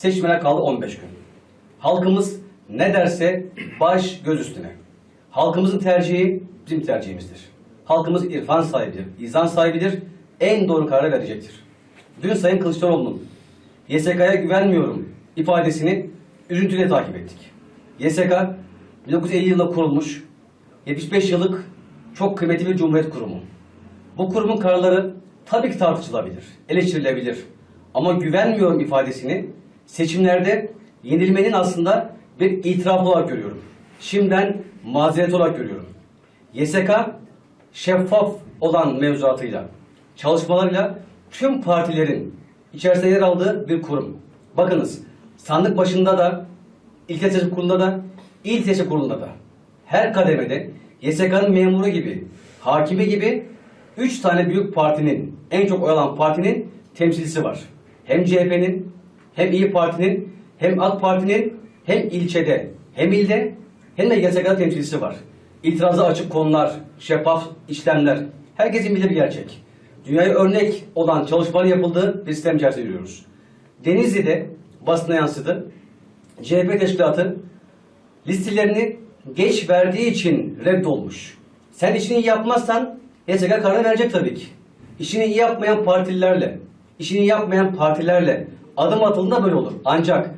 Seçimlere kaldı 15 gün. Halkımız ne derse baş göz üstüne. Halkımızın tercihi bizim tercihimizdir. Halkımız irfan sahibidir, izan sahibidir, en doğru kararı verecektir. Dün Sayın Kılıçdaroğlu'nun YSK'ya güvenmiyorum ifadesini üzüntüyle takip ettik. YSK 1950 yılında kurulmuş, 75 yıllık çok kıymetli bir cumhuriyet kurumu. Bu kurumun kararları tabii ki tartışılabilir, eleştirilebilir. Ama güvenmiyorum ifadesini seçimlerde yenilmenin aslında bir itiraf olarak görüyorum. Şimdiden mazeret olarak görüyorum. YSK şeffaf olan mevzuatıyla, çalışmalarıyla tüm partilerin içerisinde yer aldığı bir kurum. Bakınız sandık başında da, ilk seçim kurulunda da, il seçim kurulunda da her kademede YSK'nın memuru gibi, hakimi gibi üç tane büyük partinin, en çok oy alan partinin temsilcisi var. Hem CHP'nin, hem İyi Parti'nin, hem AK Parti'nin, hem ilçede, hem ilde, hem de YSK'da temsilcisi var. İtiraza açık konular, şeffaf işlemler, herkesin bilir gerçek. Dünyaya örnek olan çalışmalar yapıldığı bir sistem içerisinde yürüyoruz. Denizli'de basına yansıdı. CHP teşkilatı listelerini geç verdiği için reddolmuş. Sen işini iyi yapmazsan YSK kararını verecek tabii ki. İşini iyi yapmayan partililerle, işini yapmayan partilerle adım atıldığında böyle olur. Ancak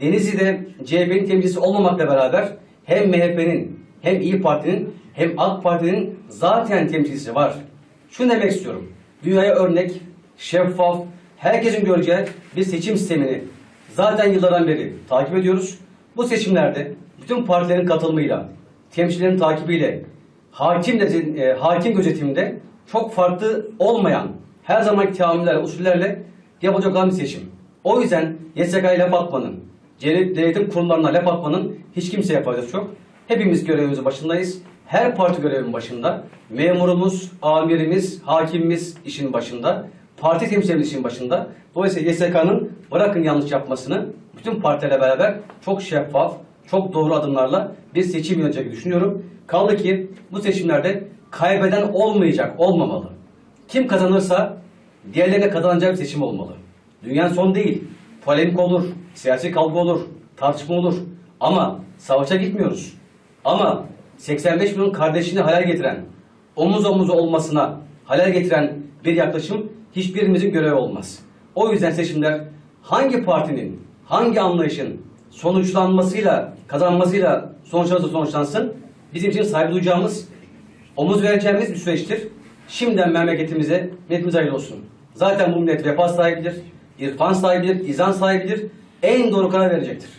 Denizli'de CHP'nin temsilcisi olmamakla beraber hem MHP'nin hem İyi Parti'nin hem AK Parti'nin zaten temsilcisi var. Şunu demek istiyorum. Dünyaya örnek, şeffaf, herkesin göreceği bir seçim sistemini zaten yıllardan beri takip ediyoruz. Bu seçimlerde bütün partilerin katılımıyla, temsilcilerin takibiyle, hakim, de, e, hakim gözetiminde çok farklı olmayan her zamanki teamüllerle, usullerle yapılacak olan bir seçim. O yüzden YSK'ya laf atmanın, devletin kurumlarına laf atmanın hiç kimseye faydası yok. Hepimiz görevimizin başındayız. Her parti görevin başında. Memurumuz, amirimiz, hakimimiz işin başında. Parti temsilcilerimiz işin başında. Dolayısıyla YSK'nın bırakın yanlış yapmasını bütün partilerle beraber çok şeffaf, çok doğru adımlarla bir seçim yönetecek düşünüyorum. Kaldı ki bu seçimlerde kaybeden olmayacak, olmamalı. Kim kazanırsa diğerlerine kazanacağı bir seçim olmalı. Dünyanın son değil. Polemik olur, siyasi kavga olur, tartışma olur. Ama savaşa gitmiyoruz. Ama 85 milyon kardeşini hayal getiren, omuz omuz olmasına hayal getiren bir yaklaşım hiçbirimizin görevi olmaz. O yüzden seçimler hangi partinin, hangi anlayışın sonuçlanmasıyla, kazanmasıyla sonuçlanırsa sonuçlansın bizim için saygı duyacağımız, omuz vereceğimiz bir süreçtir. Şimdiden memleketimize, milletimize hayırlı olsun. Zaten bu millet vefa sahibidir, irfan sahibidir, izan sahibidir. En doğru karar verecektir.